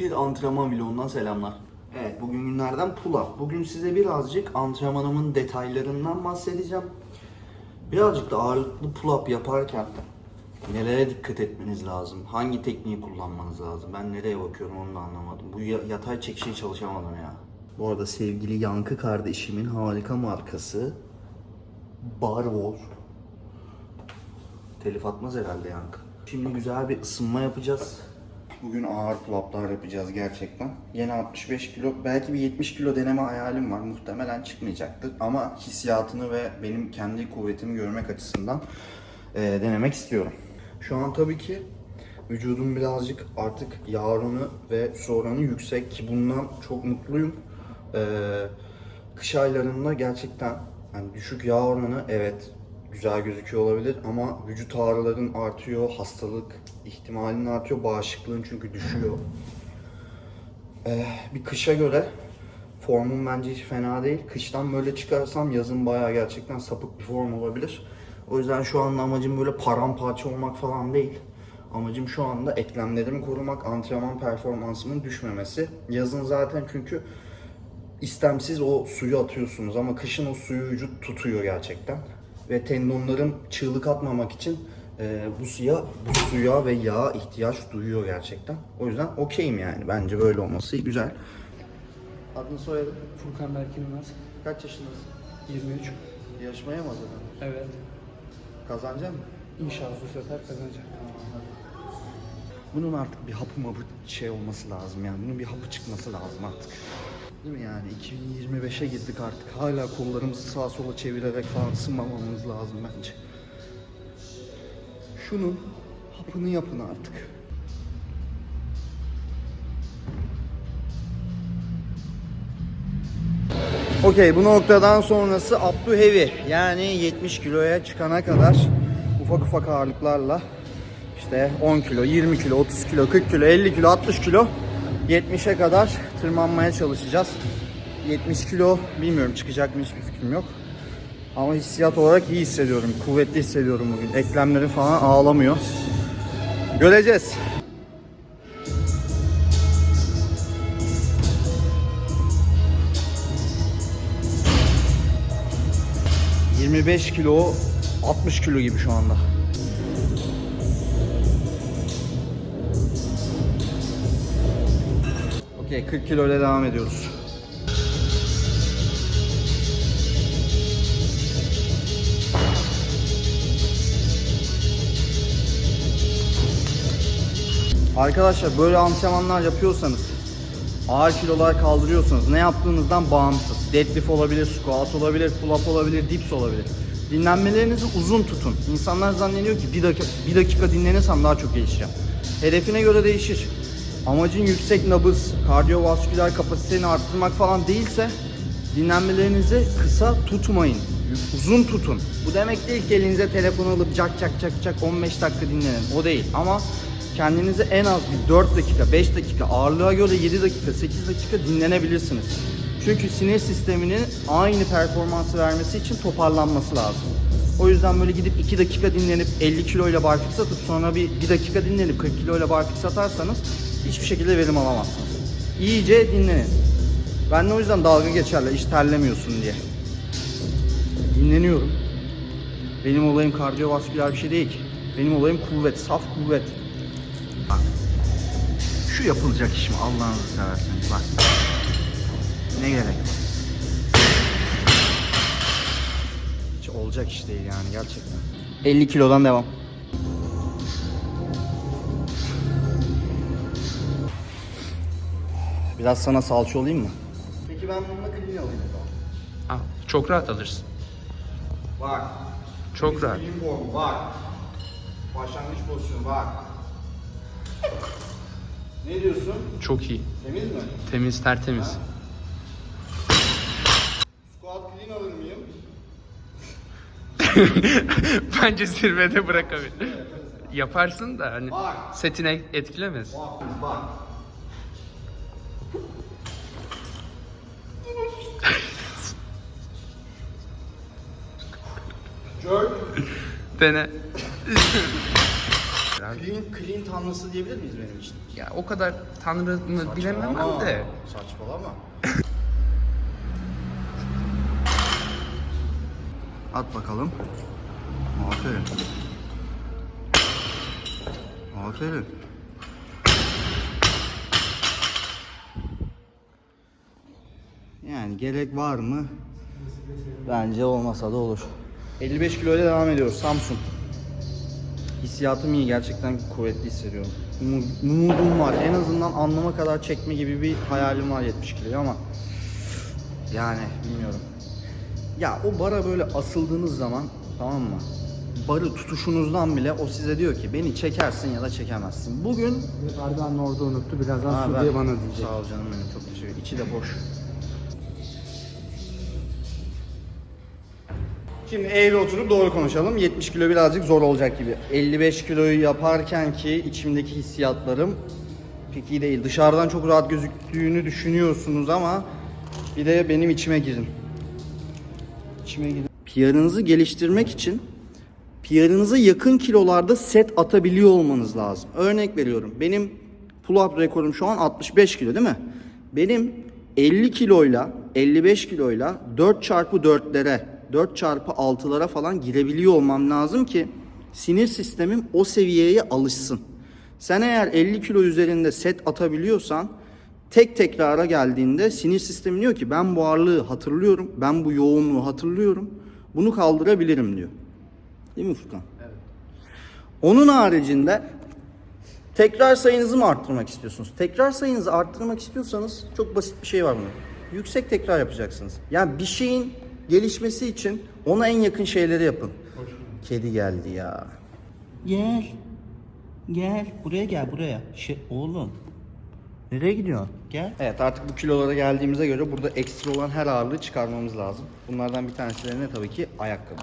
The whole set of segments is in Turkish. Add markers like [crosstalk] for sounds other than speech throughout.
Bir antrenman vlogundan selamlar. Evet bugün günlerden pull up. Bugün size birazcık antrenmanımın detaylarından bahsedeceğim. Birazcık da ağırlıklı pull up yaparken nelere dikkat etmeniz lazım? Hangi tekniği kullanmanız lazım? Ben nereye bakıyorum onu da anlamadım. Bu ya- yatay çekişi çalışamadım ya. Bu arada sevgili Yankı kardeşimin harika markası Barwall. Telif atmaz herhalde Yankı. Şimdi güzel bir ısınma yapacağız. Bugün ağır pull-up'lar yapacağız gerçekten. Yine 65 kilo, belki bir 70 kilo deneme hayalim var. Muhtemelen çıkmayacaktır. Ama hissiyatını ve benim kendi kuvvetimi görmek açısından eee, denemek istiyorum. Şu an tabii ki vücudum birazcık artık yağ oranı ve su oranı yüksek ki bundan çok mutluyum. Eee kış aylarında gerçekten hani düşük yağ oranı evet güzel gözüküyor olabilir ama vücut ağrıların artıyor, hastalık ihtimalinin artıyor, bağışıklığın çünkü düşüyor. Ee, bir kışa göre formum bence hiç fena değil. Kıştan böyle çıkarsam yazın bayağı gerçekten sapık bir form olabilir. O yüzden şu anda amacım böyle paramparça olmak falan değil. Amacım şu anda eklemlerimi korumak, antrenman performansımın düşmemesi. Yazın zaten çünkü istemsiz o suyu atıyorsunuz ama kışın o suyu vücut tutuyor gerçekten. Ve tendonlarım çığlık atmamak için e, bu suya, bu suya ve yağa ihtiyaç duyuyor gerçekten. O yüzden okeyim yani. Bence böyle olması güzel. Adını soyadın. Furkan Berkin Yılmaz. Kaç yaşındasın? 23. Yarışmaya mı hazırlanıyorsun? Evet. Kazanacak mısın? İnşallah bu sefer kazanacak. Bunun artık bir hapı mapı şey olması lazım yani. Bunun bir hapı çıkması lazım artık. Değil mi yani? 2025'e girdik artık. Hala kollarımızı sağa sola çevirerek falan ısınmamamız lazım bence. Şunun hapını yapın artık. Okey bu noktadan sonrası up to heavy. Yani 70 kiloya çıkana kadar ufak ufak ağırlıklarla işte 10 kilo, 20 kilo, 30 kilo, 40 kilo, 50 kilo, 60 kilo 70'e kadar tırmanmaya çalışacağız. 70 kilo bilmiyorum çıkacak mı hiçbir fikrim yok. Ama hissiyat olarak iyi hissediyorum. Kuvvetli hissediyorum bugün. Eklemlerim falan ağlamıyor. Göreceğiz. ...25 kilo, 60 kilo gibi şu anda. Okey 40 kilo ile devam ediyoruz. Arkadaşlar böyle antrenmanlar yapıyorsanız ağır kilolar kaldırıyorsanız ne yaptığınızdan bağımsız. Deadlift olabilir, squat olabilir, pull up olabilir, dips olabilir. Dinlenmelerinizi uzun tutun. İnsanlar zannediyor ki bir dakika, bir dakika dinlenirsem daha çok gelişeceğim. Hedefine göre değişir. Amacın yüksek nabız, kardiyovasküler kapasiteni arttırmak falan değilse dinlenmelerinizi kısa tutmayın. Uzun tutun. Bu demek değil ki elinize telefon alıp cak cak cak cak 15 dakika dinlenin. O değil. Ama kendinizi en az bir 4 dakika, 5 dakika, ağırlığa göre 7 dakika, 8 dakika dinlenebilirsiniz. Çünkü sinir sisteminin aynı performansı vermesi için toparlanması lazım. O yüzden böyle gidip 2 dakika dinlenip 50 kiloyla barfix atıp sonra bir 1 dakika dinlenip 40 kiloyla barfix atarsanız hiçbir şekilde verim alamazsınız. İyice dinlenin. Ben de o yüzden dalga geçerler hiç terlemiyorsun diye. Dinleniyorum. Benim olayım kardiyovasküler bir şey değil ki. Benim olayım kuvvet, saf kuvvet. Bak. Şu yapılacak iş mi Allah'ınızı severseniz bak. Ne gerek? Hiç olacak iş değil yani gerçekten. 50 kilodan devam. Biraz sana salça olayım mı? Peki ben bununla clean alayım o zaman. Al. Çok rahat alırsın. Bak. Çok rahat. Clean formu var. Başlangıç pozisyonu var. Ne diyorsun? Çok iyi. Temiz mi? Temiz, tertemiz. Squat clean alır mıyım? [laughs] Bence zirvede bırakabilir. Yaparsın da hani Var. setine etkilemez. Bak. Bak. Jerk. Dene. Clean, clean tanrısı diyebilir miyiz benim için? Ya o kadar tanrı mı bilemem Saçmalama. de. Saçmalama. At bakalım. Aferin. Aferin. Yani gerek var mı? Bence olmasa da olur. 55 kiloyla devam ediyoruz. Samsun. Hissiyatım iyi. Gerçekten kuvvetli hissediyorum. Umudum var. En azından anlama kadar çekme gibi bir hayalim var 70 kiloyu ama yani bilmiyorum. Ya o bara böyle asıldığınız zaman tamam mı? Barı tutuşunuzdan bile o size diyor ki beni çekersin ya da çekemezsin. Bugün Bardağın orada unuttu. Birazdan Ha, su ben- diye bana diyecek. Sağ ol canım benim çok teşekkür ederim. İçi de boş. Şimdi eğri oturup doğru konuşalım. 70 kilo birazcık zor olacak gibi. 55 kiloyu yaparken ki içimdeki hissiyatlarım pek iyi değil. Dışarıdan çok rahat gözüktüğünü düşünüyorsunuz ama bir de benim içime girin. İçime girin. PR'ınızı geliştirmek için PR'ınıza yakın kilolarda set atabiliyor olmanız lazım. Örnek veriyorum. Benim pull-up rekorum şu an 65 kilo değil mi? Benim 50 kiloyla 55 kiloyla 4 çarpı 4'lere 4 çarpı 6'lara falan girebiliyor olmam lazım ki sinir sistemim o seviyeye alışsın. Sen eğer 50 kilo üzerinde set atabiliyorsan tek tekrara geldiğinde sinir sistemi diyor ki ben bu ağırlığı hatırlıyorum, ben bu yoğunluğu hatırlıyorum, bunu kaldırabilirim diyor. Değil mi Furkan? Evet. Onun haricinde tekrar sayınızı mı arttırmak istiyorsunuz? Tekrar sayınızı arttırmak istiyorsanız çok basit bir şey var bunun. Yüksek tekrar yapacaksınız. Yani bir şeyin gelişmesi için ona en yakın şeyleri yapın. Kedi geldi ya. Gel. Gel. Buraya gel buraya. Şey, oğlum. Nereye gidiyorsun? Gel. Evet artık bu kilolara geldiğimize göre burada ekstra olan her ağırlığı çıkarmamız lazım. Bunlardan bir tanesi de ne tabii ki ayakkabı.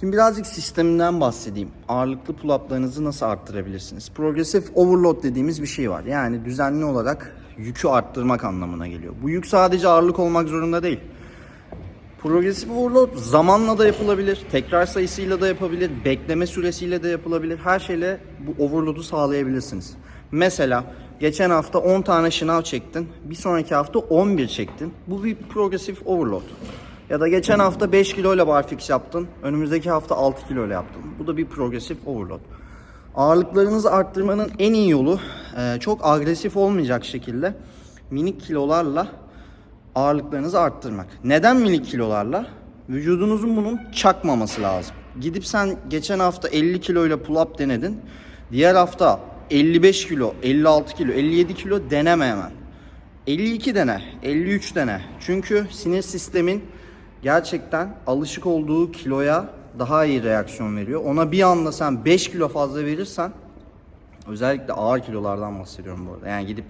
Şimdi birazcık sisteminden bahsedeyim. Ağırlıklı pull-up'larınızı nasıl arttırabilirsiniz? Progressive overload dediğimiz bir şey var. Yani düzenli olarak yükü arttırmak anlamına geliyor. Bu yük sadece ağırlık olmak zorunda değil. Progressive overload zamanla da yapılabilir, tekrar sayısıyla da yapabilir, bekleme süresiyle de yapılabilir. Her şeyle bu overload'u sağlayabilirsiniz. Mesela geçen hafta 10 tane şınav çektin, bir sonraki hafta 11 çektin. Bu bir progressive overload. Ya da geçen hafta 5 kiloyla barfix yaptın, önümüzdeki hafta 6 kiloyla yaptın. Bu da bir progressive overload. Ağırlıklarınızı arttırmanın en iyi yolu e, çok agresif olmayacak şekilde minik kilolarla ağırlıklarınızı arttırmak. Neden minik kilolarla? Vücudunuzun bunun çakmaması lazım. Gidip sen geçen hafta 50 kiloyla pull up denedin. Diğer hafta 55 kilo, 56 kilo, 57 kilo deneme hemen. 52 dene, 53 dene. Çünkü sinir sistemin gerçekten alışık olduğu kiloya daha iyi reaksiyon veriyor. Ona bir anda sen 5 kilo fazla verirsen Özellikle ağır kilolardan bahsediyorum bu arada. Yani gidip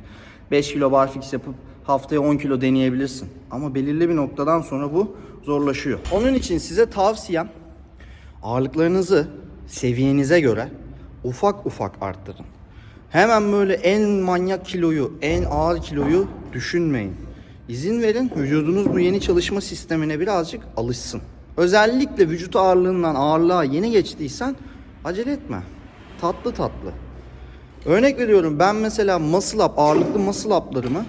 5 kilo barfix yapıp haftaya 10 kilo deneyebilirsin. Ama belirli bir noktadan sonra bu zorlaşıyor. Onun için size tavsiyem ağırlıklarınızı seviyenize göre ufak ufak arttırın. Hemen böyle en manyak kiloyu, en ağır kiloyu düşünmeyin. İzin verin vücudunuz bu yeni çalışma sistemine birazcık alışsın. Özellikle vücut ağırlığından ağırlığa yeni geçtiysen acele etme. Tatlı tatlı. Örnek veriyorum ben mesela muscle up, ağırlıklı muscle up'larımı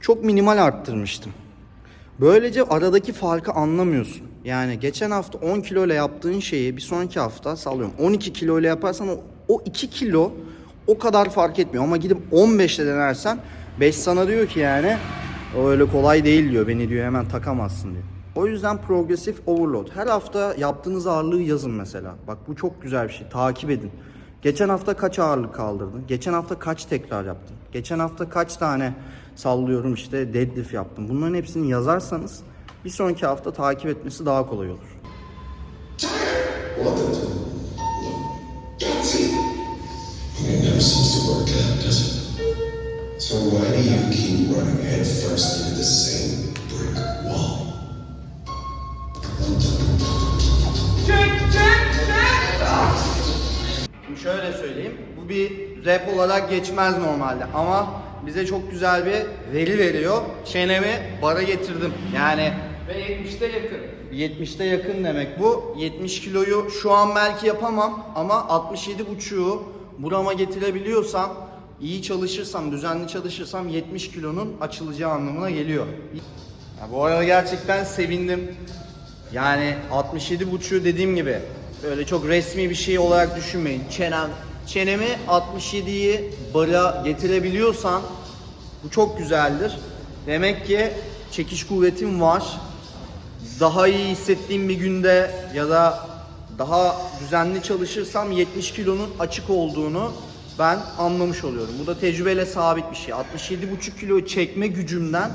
çok minimal arttırmıştım. Böylece aradaki farkı anlamıyorsun. Yani geçen hafta 10 kilo ile yaptığın şeyi bir sonraki hafta sallıyorum 12 kilo ile yaparsan o, o 2 kilo o kadar fark etmiyor. Ama gidip 15 ile denersen 5 sana diyor ki yani öyle kolay değil diyor. Beni diyor hemen takamazsın diyor. O yüzden progresif overload. Her hafta yaptığınız ağırlığı yazın mesela. Bak bu çok güzel bir şey. Takip edin. Geçen hafta kaç ağırlık kaldırdın? Geçen hafta kaç tekrar yaptın? Geçen hafta kaç tane sallıyorum işte deadlift yaptım? Bunların hepsini yazarsanız bir sonraki hafta takip etmesi daha kolay olur. So why do you keep running headfirst into the same Şimdi şöyle söyleyeyim. Bu bir rap olarak geçmez normalde ama bize çok güzel bir veri veriyor. Çenemi bara getirdim. Yani Ve 70'te yakın. 70'te yakın demek bu. 70 kiloyu şu an belki yapamam ama 67,5'u burama getirebiliyorsam, iyi çalışırsam, düzenli çalışırsam 70 kilonun açılacağı anlamına geliyor. Ya bu arada gerçekten sevindim. Yani 67,5'u dediğim gibi böyle çok resmi bir şey olarak düşünmeyin. Çenem, çenemi 67'yi bara getirebiliyorsan bu çok güzeldir. Demek ki çekiş kuvvetim var daha iyi hissettiğim bir günde ya da daha düzenli çalışırsam 70 kilonun açık olduğunu ben anlamış oluyorum. Bu da tecrübeyle sabit bir şey. 67,5 kiloyu çekme gücümden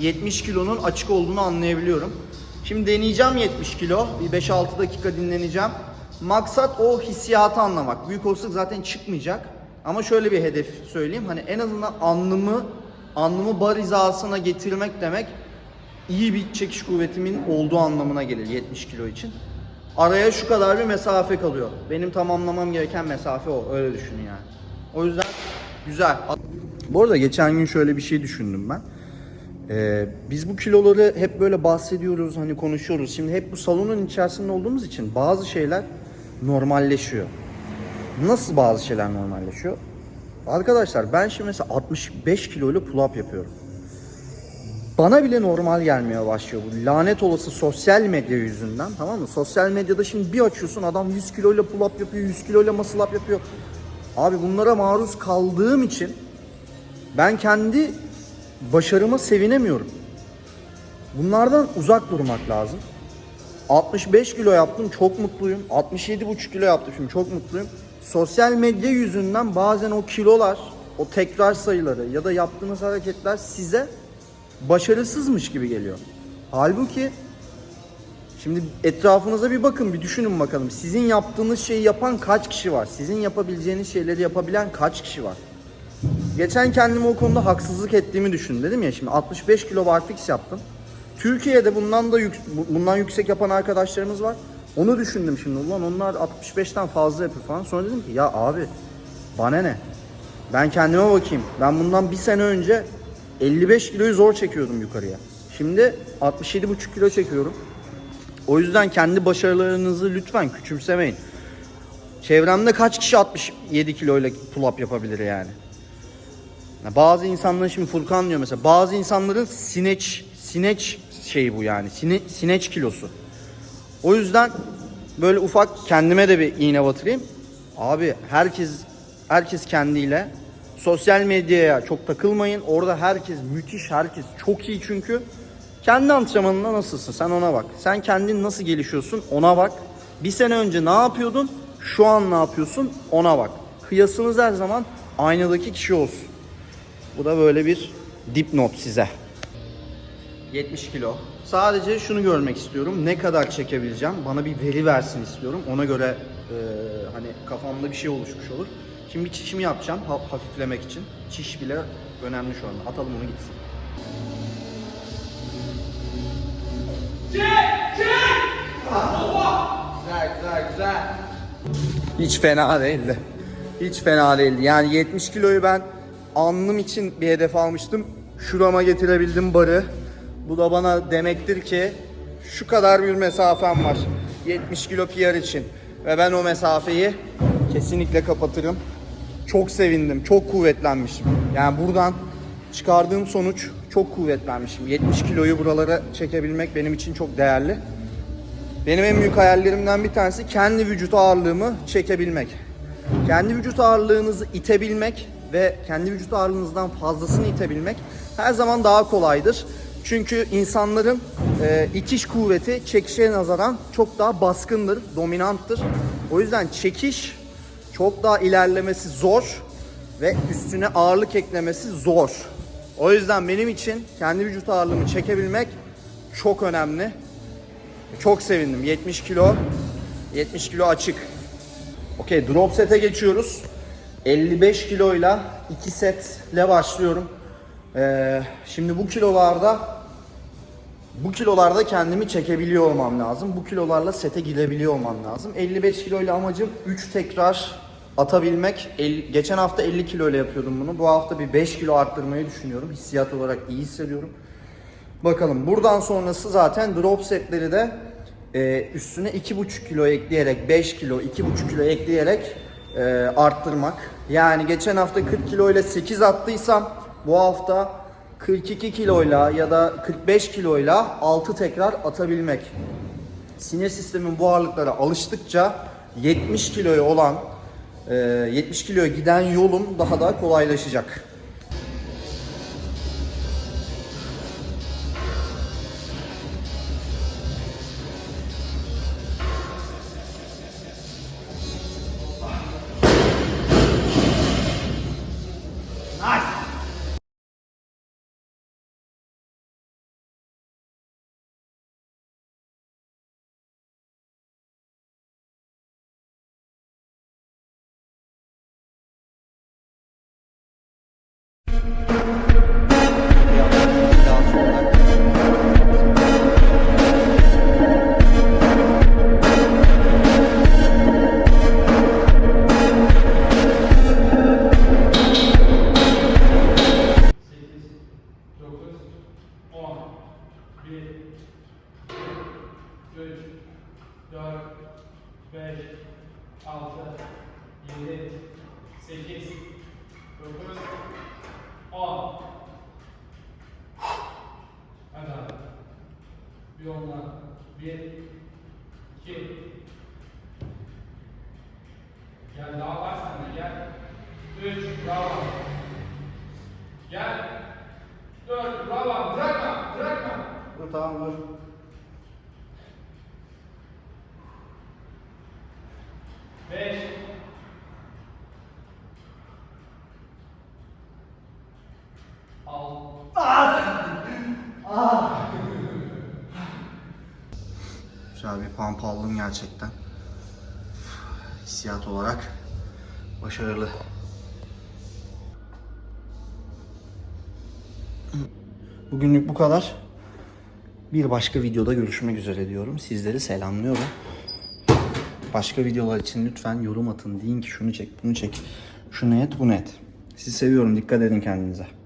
70 kilonun açık olduğunu anlayabiliyorum. Şimdi deneyeceğim 70 kilo. Bir 5-6 dakika dinleneceğim. Maksat o hissiyatı anlamak. Büyük olasılık zaten çıkmayacak. Ama şöyle bir hedef söyleyeyim. Hani en azından alnımı alnımı bar hizasına getirmek demek iyi bir çekiş kuvvetimin olduğu anlamına gelir 70 kilo için. Araya şu kadar bir mesafe kalıyor. Benim tamamlamam gereken mesafe o. Öyle düşünün yani. O yüzden güzel. Bu arada geçen gün şöyle bir şey düşündüm ben. Ee, biz bu kiloları hep böyle bahsediyoruz, hani konuşuyoruz. Şimdi hep bu salonun içerisinde olduğumuz için bazı şeyler normalleşiyor. Nasıl bazı şeyler normalleşiyor? Arkadaşlar ben şimdi mesela 65 kiloyla pull up yapıyorum bana bile normal gelmeye başlıyor bu lanet olası sosyal medya yüzünden tamam mı? Sosyal medyada şimdi bir açıyorsun adam 100 kiloyla pull up yapıyor, 100 kiloyla muscle up yapıyor. Abi bunlara maruz kaldığım için ben kendi başarıma sevinemiyorum. Bunlardan uzak durmak lazım. 65 kilo yaptım çok mutluyum. 67,5 kilo yaptım şimdi çok mutluyum. Sosyal medya yüzünden bazen o kilolar, o tekrar sayıları ya da yaptığınız hareketler size başarısızmış gibi geliyor. Halbuki şimdi etrafınıza bir bakın bir düşünün bakalım. Sizin yaptığınız şeyi yapan kaç kişi var? Sizin yapabileceğiniz şeyleri yapabilen kaç kişi var? Geçen kendime o konuda haksızlık ettiğimi düşün dedim ya şimdi 65 kilo barfix yaptım. Türkiye'de bundan da yük- bundan yüksek yapan arkadaşlarımız var. Onu düşündüm şimdi ulan onlar 65'ten fazla yapıyor falan. Sonra dedim ki ya abi bana ne? Ben kendime bakayım. Ben bundan bir sene önce 55 kiloyu zor çekiyordum yukarıya. Şimdi 67,5 kilo çekiyorum. O yüzden kendi başarılarınızı lütfen küçümsemeyin. Çevremde kaç kişi 67 kiloyla pull up yapabilir yani? Ya Bazı insanların şimdi Furkan diyor mesela bazı insanların sineç sineç şeyi bu yani sine, sineç kilosu. O yüzden böyle ufak kendime de bir iğne batırayım. Abi herkes herkes kendiyle sosyal medyaya çok takılmayın. Orada herkes müthiş, herkes çok iyi çünkü. Kendi antrenmanında nasılsın sen ona bak. Sen kendin nasıl gelişiyorsun ona bak. Bir sene önce ne yapıyordun? Şu an ne yapıyorsun? Ona bak. Kıyasınız her zaman aynadaki kişi olsun. Bu da böyle bir dipnot size. 70 kilo. Sadece şunu görmek istiyorum. Ne kadar çekebileceğim? Bana bir veri versin istiyorum. Ona göre e, hani kafamda bir şey oluşmuş olur. Şimdi bir çişimi yapacağım ha- hafiflemek için. Çiş bile önemli şu anda. Atalım onu gitsin. Güzel güzel güzel. Hiç fena değildi. Hiç fena değildi. Yani 70 kiloyu ben alnım için bir hedef almıştım. Şurama getirebildim barı. Bu da bana demektir ki şu kadar bir mesafem var. 70 kilo PR için. Ve ben o mesafeyi kesinlikle kapatırım. Çok sevindim. Çok kuvvetlenmişim. Yani buradan çıkardığım sonuç çok kuvvetlenmişim. 70 kiloyu buralara çekebilmek benim için çok değerli. Benim en büyük hayallerimden bir tanesi kendi vücut ağırlığımı çekebilmek. Kendi vücut ağırlığınızı itebilmek ve kendi vücut ağırlığınızdan fazlasını itebilmek her zaman daha kolaydır. Çünkü insanların e, itiş kuvveti çekişe nazaran çok daha baskındır, dominanttır. O yüzden çekiş çok daha ilerlemesi zor ve üstüne ağırlık eklemesi zor. O yüzden benim için kendi vücut ağırlığımı çekebilmek çok önemli. Çok sevindim. 70 kilo. 70 kilo açık. Okey drop sete geçiyoruz. 55 kiloyla 2 setle başlıyorum. Ee, şimdi bu kilolarda bu kilolarda kendimi çekebiliyor olmam lazım. Bu kilolarla sete girebiliyor olmam lazım. 55 kiloyla amacım 3 tekrar atabilmek. El- geçen hafta 50 kiloyla yapıyordum bunu. Bu hafta bir 5 kilo arttırmayı düşünüyorum. Hissiyat olarak iyi hissediyorum. Bakalım buradan sonrası zaten drop setleri de e, üstüne 2,5 kilo ekleyerek 5 kilo 2,5 kilo ekleyerek e, arttırmak. Yani geçen hafta 40 kilo ile 8 attıysam bu hafta 42 kiloyla ya da 45 kiloyla 6 tekrar atabilmek. Sinir sistemin bu ağırlıklara alıştıkça 70 kiloya olan e, 70 kiloya giden yolum daha da kolaylaşacak. Altı. Güzel bir pump aldım gerçekten. Hissiyat olarak başarılı. Bugünlük bu kadar. Bir başka videoda görüşmek üzere diyorum. Sizleri selamlıyorum. Başka videolar için lütfen yorum atın. Deyin ki şunu çek, bunu çek. Şunu et, bunu et. Sizi seviyorum. Dikkat edin kendinize.